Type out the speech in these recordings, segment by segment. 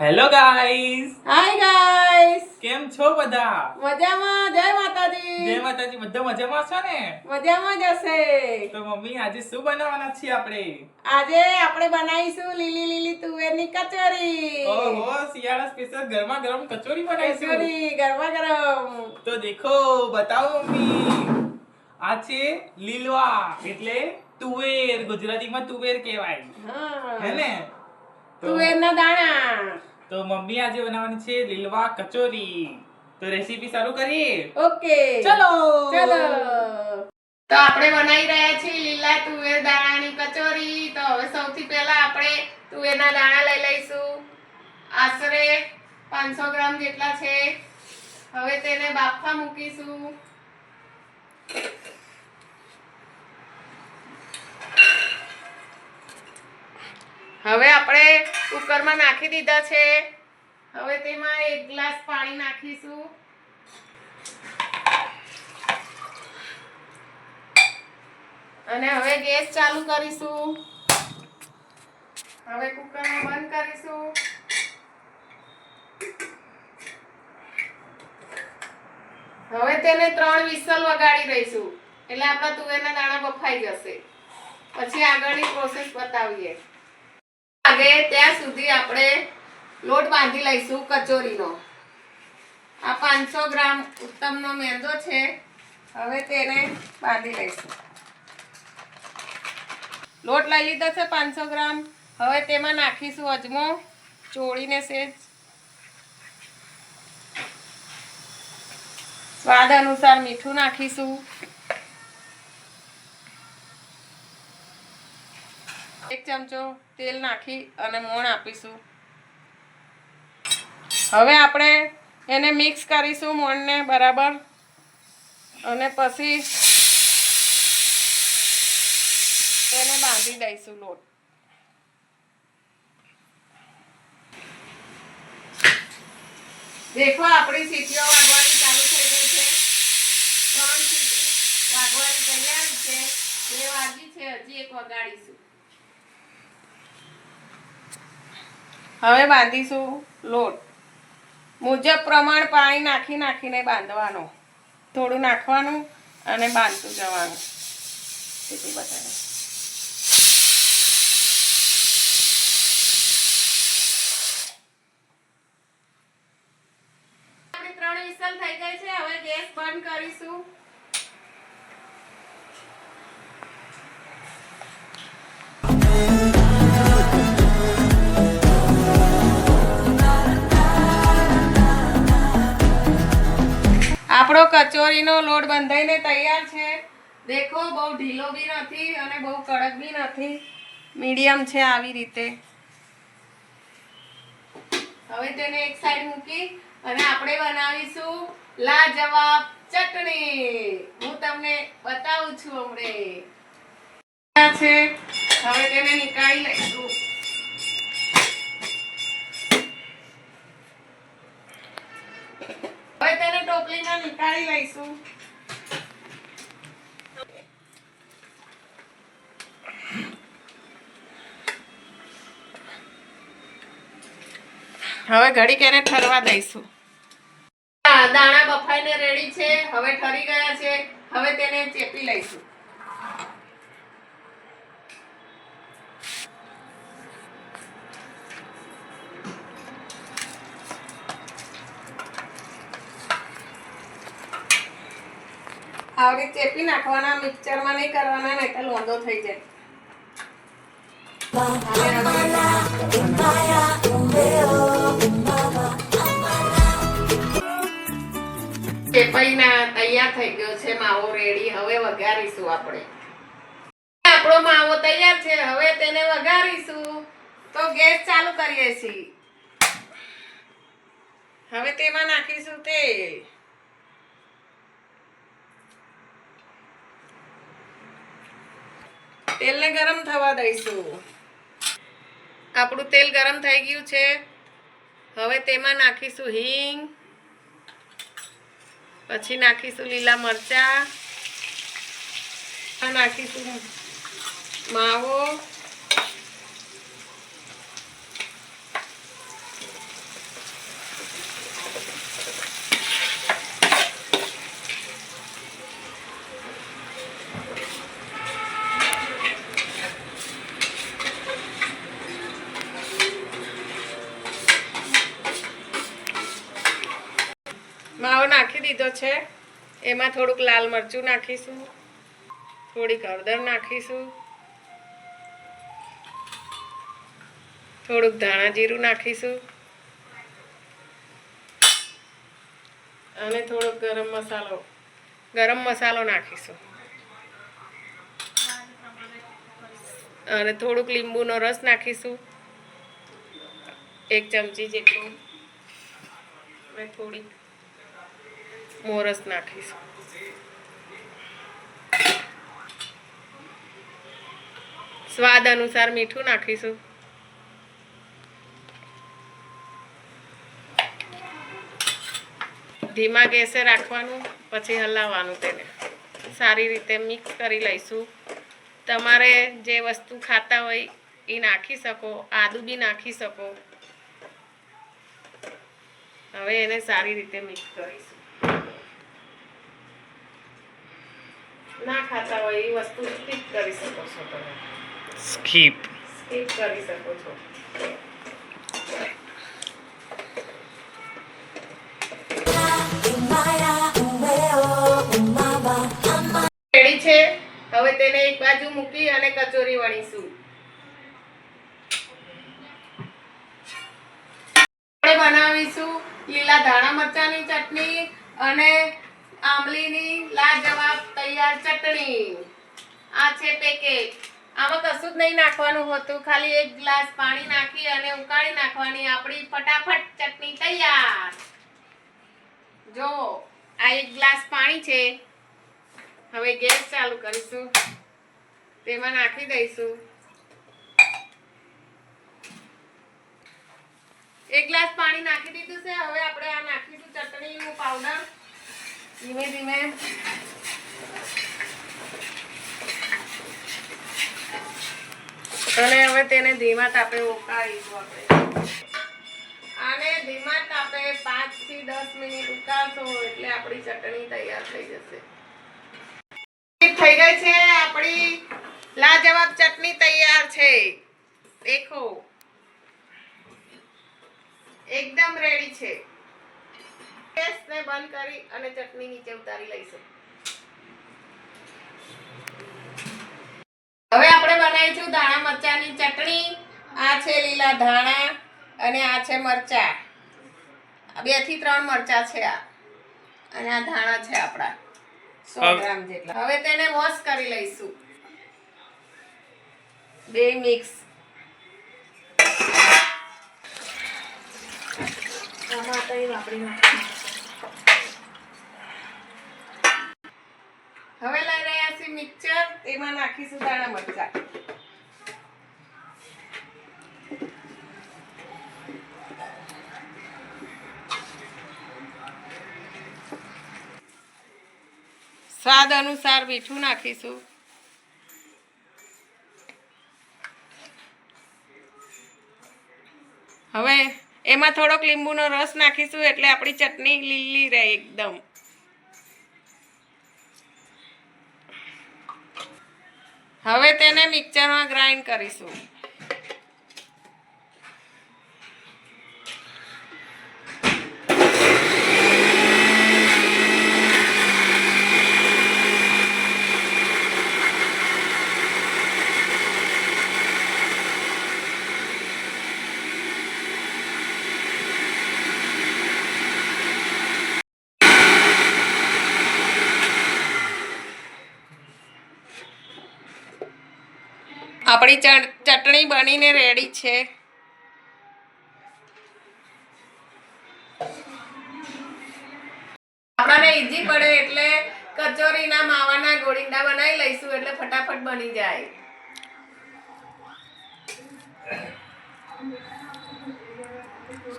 Hello guys hi guys કેમ છો બધા? મજામાં. જય માતાજી. જય માતાજી. બધા મજામાં છો ને? મજામાં જ હશે. તો મમ્મી આજે શું બનાવવાના છીએ આપણે? આજે આપણે બનાવીશું લીલી લીલી તુવેરની કચોરી. ઓહો શિયાળા સ્પેશિયલ ગરમા ગરમ કચોરી બનાવીશું. કચોરી ગરમા ગરમ. તો દેખો બતાવો મમ્મી. આ છે લીલવા એટલે તુવેર. ગુજરાતીમાં તુવેર કહેવાય. હા. હે ને તુવેર તુવેરના દાણા. તો મમ્મી આજે બનાવવાની છે લીલવા કચોરી. તો રેસીપી શરૂ કરીએ? ઓકે. ચલો. ચલો. તો આપણે બનાવી રહ્યા છીએ લીલા તુવેર દાણાની કચોરી. તો હવે સૌથી પહેલા આપણે તુવેરના દાણા લઈ લઈશું. આશરે 500 ગ્રામ જેટલા છે. હવે તેને બાફવા મૂકીશું. હવે આપણે કુકરમાં નાખી દીધા છે. હવે તેમાં એક ગ્લાસ પાણી નાખીશું. અને હવે ગેસ ચાલુ કરીશું. હવે કુકરને બંધ કરીશું. હવે તેને ત્રણ વિસલ વગાડી દઈશું. એટલે આપણા તુવેરના દાણા બફાઈ જશે. પછી આગળની પ્રોસેસ બતાવીએ. આગે ત્યાં સુધી આપણે લોટ બાંધી લઈશું કચોરીનો. આ પાંચસો ગ્રામ ઉત્તમનો મેંદો છે. હવે તેને બાંધી લઈશું. લોટ લઈ લીધો છે પાંચસો ગ્રામ. હવે તેમાં નાખીશું અજમો, ચોળીને સેજ. સ્વાદ અનુસાર મીઠું નાખીશું. એક ચમચો તેલ નાખી અને મોણ આપીશું. હવે આપણે એને મિક્સ કરીશું મોણને બરાબર. અને પછી તેને બાંધી દઈશું લોટ. દેખો આપણી સીટીઓ વાગવાની ચાલુ થઈ ગઈ છે. ત્રણ સીટી વાગવાની તૈયાર છે. બે વાગી છે, હજી એક વગાડીશું. હવે બાંધીશું લોટ. મુજબ પ્રમાણ પાણી નાખી નાખીને બાંધવાનો. થોડું નાખવાનું અને બાંધતું જવાનું. સીટી બતાવે ત્રણ વિસલ થઈ ગઈ છે. હવે ગેસ બંધ કરીશું. આપણો કચોરીનો લોટ બંધાઈને તૈયાર છે. દેખો, બહુ ઢીલો બી નથી અને બહુ કડક બી નથી. મીડિયમ છે આવી રીતે. હવે તેને એક સાઈડ મૂકી અને આપણે બનાવીશું લાજવાબ ચટણી. હું તમને બતાવું છું હમણે. છે. હવે તેને નીકાળી લઈશું. ટોપલીમાં નીકાળી લઈશું. હવે ઘડી એને ઠરવા દઈશું. દાણા બફાઈને રેડી છે. હવે ઠરી ગયા છે. હવે તેને ચેપી લઈશું. આવડી ચેપી નાખવાના, મિક્સરમાં નહીં કરવાના નહીં તો લોંદો થઈ જાય. તૈયાર થઈ ગયો છે, માવો રેડી હવે વઘારીશું આપણે. આપણો માવો તૈયાર છે, હવે તેને વઘારીશું. તો ગેસ ચાલુ કરીએ છીએ. હવે તેમાં નાખીશું તેલ. તેલને ગરમ થવા દઈશું. આપણું તેલ ગરમ થઈ ગયું છે. હવે તેમાં નાખીશું હિંગ. પછી નાખીશું લીલા મરચા. નાખીશું માવો નાખી દીધો છે એમાં થોડુંક લાલ મરચું નાખીશું, થોડીક હળદર નાખીશું, થોડુંક ધાણા જીરું નાખીશું, અને થોડોક ગરમ મસાલો ગરમ મસાલો નાખીશું. અને થોડુંક લીંબુનો રસ નાખીશું, એક ચમચી જેટલું, અને થોડી મોરસ નાખીશું સ્વાદ અનુસાર મીઠું નાખીશું ધીમા ગેસે રાખવાનું પછી હલાવવાનું તેને સારી રીતે મિક્સ કરી લઈશું તમારે જે વસ્તુ ખાતા હોય એ નાખી શકો આદુ બી નાખી શકો હવે એને સારી રીતે મિક્સ કરીશું ના ખાતા હોય એ વસ્તુ સ્કીપ કરી શકો છો તમે. સ્કીપ સ્કીપ કરી શકો છો. રેડી છે? હવે તેને એક બાજુ મૂકી અને કચોરી વણીશું. આપણે બનાવીશું લીલા ધાણા મરચાની ચટણી અને આંબલીની લાજવાબ તૈયાર ચટણી. આ છે પેકેટ. આમાં કશું જ નહીં નાખવાનું હોતું. ખાલી એક ગ્લાસ પાણી નાખી અને ઉકાળી નાખવાની આપણી ફટાફટ ચટણી તૈયાર. જો, આ એક ગ્લાસ પાણી છે. હવે ગેસ ચાલુ કરીશું. તેમાં નાખી દઈશું. એક ગ્લાસ પાણી નાખી દીધું છે. હવે આપણે આ નાખીશું ચટણીનું પાવડર ધીમે ધીમે. અને હવે તેને ધીમા તાપે ઉકાળીશું આપણે. આને ધીમા તાપે પાંચથી દસ મિનિટ ઉકાળશો એટલે આપણી ચટણી તૈયાર થઈ જશે. થઈ ગઈ છે, આપણી લાજવાબ ચટણી તૈયાર છે. દેખો. એકદમ રેડી છે. ગેસને બંધ કરી અને ચટણી નીચે ઉતારી લઈશું. હવે આપણે બનાવીશું ધાણા મરચાની ચટણી. આ છે લીલા ધાણા અને આ છે મરચા. બેથી ત્રણ મરચા છે આ. અને આ ધાણા છે આપણા. સો હવે- ગ્રામ જેટલા. હવે તેને વોશ કરી લઈશું. બે મિક્સ. આમાં તો વાપરી નાખીશું. હવે લઈ રહ્યા છીએ મિક્સર તેમાં નાખીશું દાણા મરચા. સ્વાદ અનુસાર મીઠું નાખીશું. હવે એમાં થોડોક લીંબુનો રસ નાખીશું એટલે આપણી ચટણી લીલી રહે એકદમ. હવે તેને મિક્સરમાં ગ્રાઇન્ડ કરીશું. આપણી ચટ- ચટણી બનીને રેડી છે. આપણને ઈઝી પડે એટલે કચોરીના માવાના ગોળીંડા બનાવી લઈશું એટલે ફટાફટ બની જાય.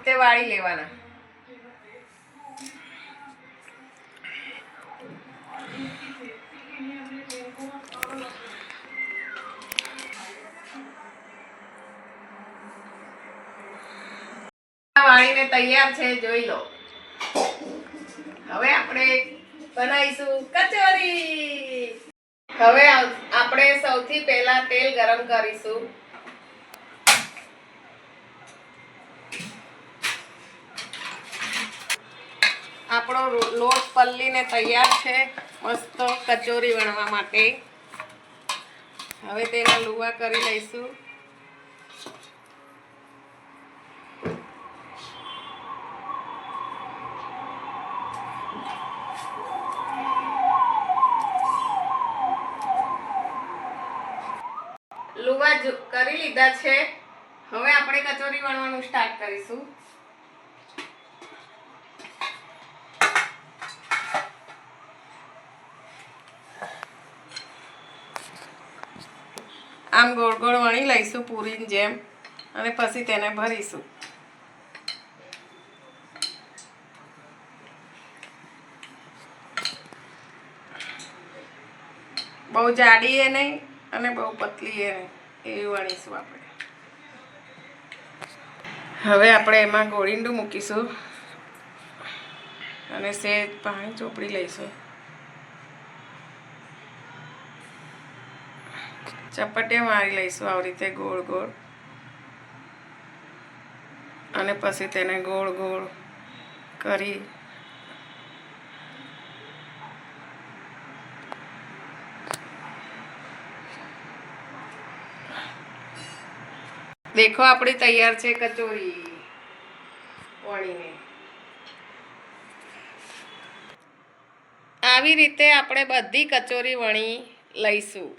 તે વાળી લેવાના. વાળીને તૈયાર છે, જોઈ લો. હવે આપણે બનાવીશું કચોરી. હવે આપણે સૌથી પહેલા તેલ ગરમ કરીશું. આપણો લોટ પલ્લીને તૈયાર છે, મસ્ત કચોરી વણવા માટે. હવે તેના લુવા કરી લઈશું. લુવા કરી લીધા છે. હવે આપણે કચોરી વણવાનું સ્ટાર્ટ કરીશું. આમ ગોળ ગોળ વણી લઈશું પૂરીની જેમ અને પછી તેને ભરીશું. બહુ જાડી એ નહીં અને બહુ પતલી એ એવી વણીશું આપણે. હવે આપણે એમાં ગોળીંડું મૂકીશું. અને સેજ પાણી ચોપડી લઈશું. ચપટીયા મારી લઈશું આવી રીતે ગોળ ગોળ. અને પછી તેને ગોળ ગોળ કરી દેખો, આપણી તૈયાર છે કચોરી. વણીને આવી રીતે આપણે બધી કચોરી વણી લઈશું.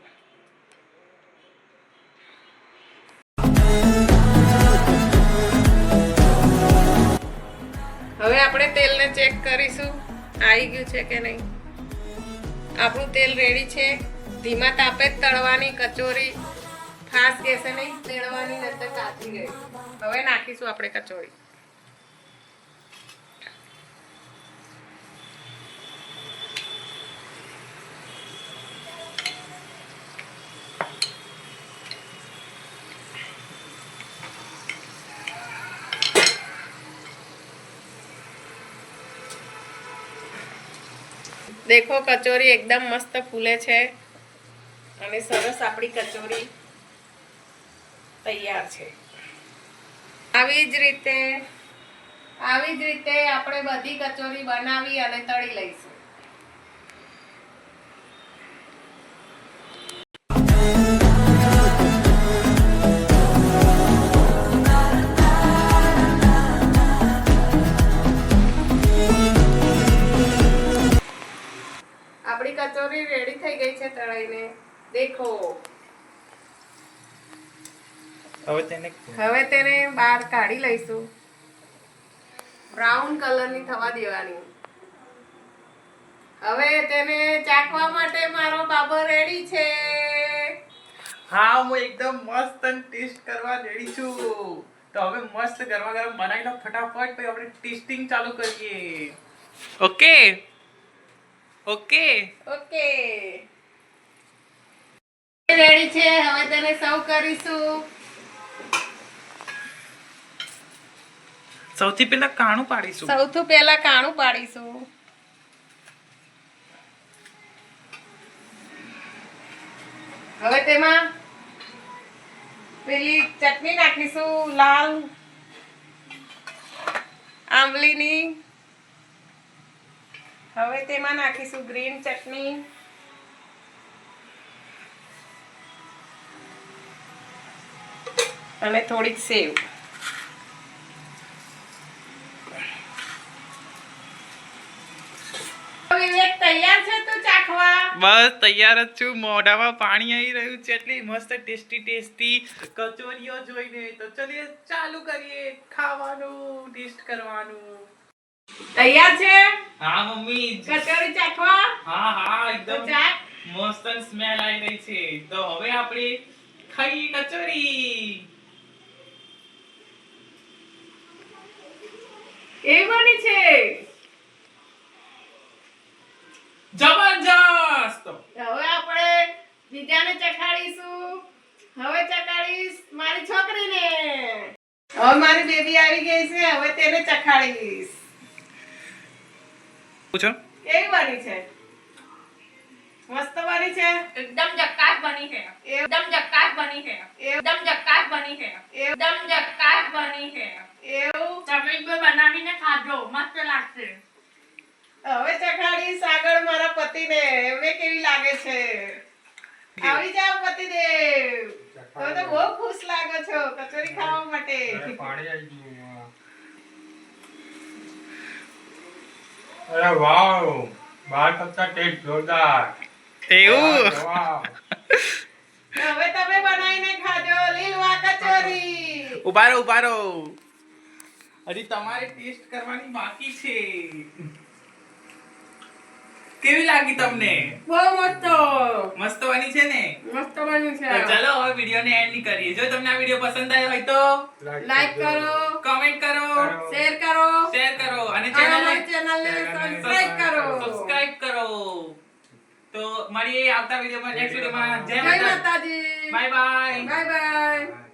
હવે આપણે તેલને ચેક કરીશું. આવી ગયું છે કે નહીં? આપણું તેલ રેડી છે. ધીમા તાપે જ તળવાની કચોરી. ખાસ કેસે નહીં, તેડવાની નતર કાચી ગઈ હવે નાખીશું આપણે કચોરી. દેખો, કચોરી એકદમ મસ્ત ફૂલે છે. અને સરસ આપણી કચોરી. તૈયાર છે. આવી જ રીતે, આવી જ રીતે આપણે બધી કચોરી બનાવી અને તળી લઈશું. આપણી કચોરી રેડી થઈ ગઈ છે તળાઈને. દેખો. હવે તેને હવે તેને બહાર કાઢી લઈશું. બ્રાઉન કલરની થવા દેવાની. હવે તેને ચાખવા માટે મારો બાબો રેડી છે. હા હું એકદમ મસ્ત ટેસ્ટ કરવા રેડી છું. તો હવે મસ્ત ગરમા ગરમ બનાવી લો ફટાફટ પછી આપણે ટેસ્ટિંગ ચાલુ કરીએ. ઓકે? ઓકે? ઓકે. રેડી છે હવે તેને સર્વ કરીશું. સૌથી પહેલા કાણું પાડીશું. સૌથી પહેલા કાણું પાડીશું. હવે તેમાં પેલી ચટણી નાખીશું, લાલ આંબલીની. હવે તેમાં નાખીશું ગ્રીન ચટણી. અને થોડીક સેવ. તું બસ તૈયાર જ છું. મોઢામાં પાણી આવી રહ્યું છે. એટલી મસ્ત ટેસ્ટી ટેસ્ટી કચોરીઓ જોઈને. તો ચલીએ ચાલુ કરીએ. ખાવાનું ટેસ્ટ કરવાનું. તૈયાર છે? હા મમ્મી. કચોરી ચાખવા? હા હા એકદમ ચાખ મસ્ત સ્મેલ આવી રહી છે. તો હવે આપણે ખાઈ કચોરી. એ બની છે. જબરજસ્ત! હવે આપણે બીજાને ચખાડીશું. હવે ચખાડીશ મારી છોકરીને. હવે મારી બેબી આવી ગઈ છે હવે તેને ચખાડીશ. પૂછો કેવી બની છે? મસ્ત બની છે? એકદમ જક્કાસ બની છે. એકદમ જક્કાસ બની છે. એકદમ જક્કાસ બની છે. એકદમ જક્કાસ બની છે. એવું? તમે બનાવીને ખાજો. મસ્ત લાગશે. હવે ચખાડીશ આગળ મારા પતિને. એમને કેવી લાગે છે? આવી જાવ પતિદેવ. તમે તો બહુ ખુશ લાગો છો કચોરી ખાવા માટે. પાણી આવી ગયું અરે વાવ બાર કરતા ટેસ્ટ જોરદાર. એવું? વાવ હવે તમે બનાવીને ખાજો લીલવા કચોરી. ઉભારો ઉભારો. ઊભા રહો હજી તમારે ટેસ્ટ કરવાની બાકી છે. કેવી લાગી તમને? બહુ મસ્ત. મસ્ત બની છે ને? મસ્ત બન્યું તો ચલો હવે વીડિયો ને એન્ડ કરીએ. જો તમને આ વીડિયો પસંદ આવ્યો હોય તો લાઈક કરો. કમેન્ટ કરો. શેર કરો. શેર કરો. અને ચેનલ ચેનલ ચેનલને ચેનલને સબસ્ક્રાઇબ કરો. સબસ્ક્રાઇબ કરો. તો મળીએ આવતા વિડીયોમાં નેક્સ્ટ વિડીયોમાં. જય માતાજી. Bye bye bye bye